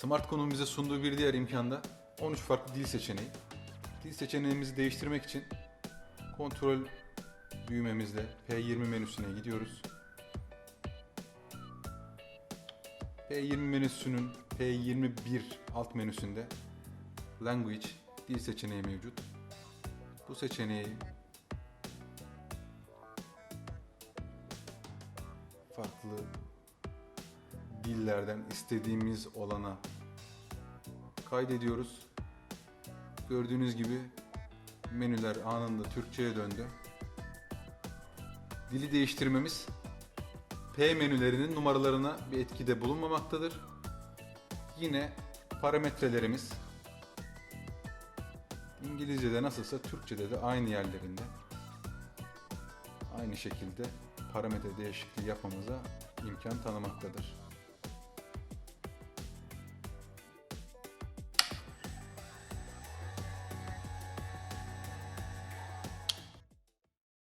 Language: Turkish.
Smartcone'un bize sunduğu bir diğer imkan da 13 farklı dil seçeneği. Dil seçeneğimizi değiştirmek için kontrol düğmemizle P20 menüsüne gidiyoruz. P20 menüsünün P21 alt menüsünde Language dil seçeneği mevcut. Bu seçeneği farklı dillerden istediğimiz olana kaydediyoruz. Gördüğünüz gibi menüler anında Türkçe'ye döndü. Dili değiştirmemiz P menülerinin numaralarına bir etkide bulunmamaktadır. Yine parametrelerimiz İngilizce'de nasılsa Türkçe'de de aynı yerlerinde. Aynı şekilde parametre değişikliği yapmamıza imkan tanımaktadır.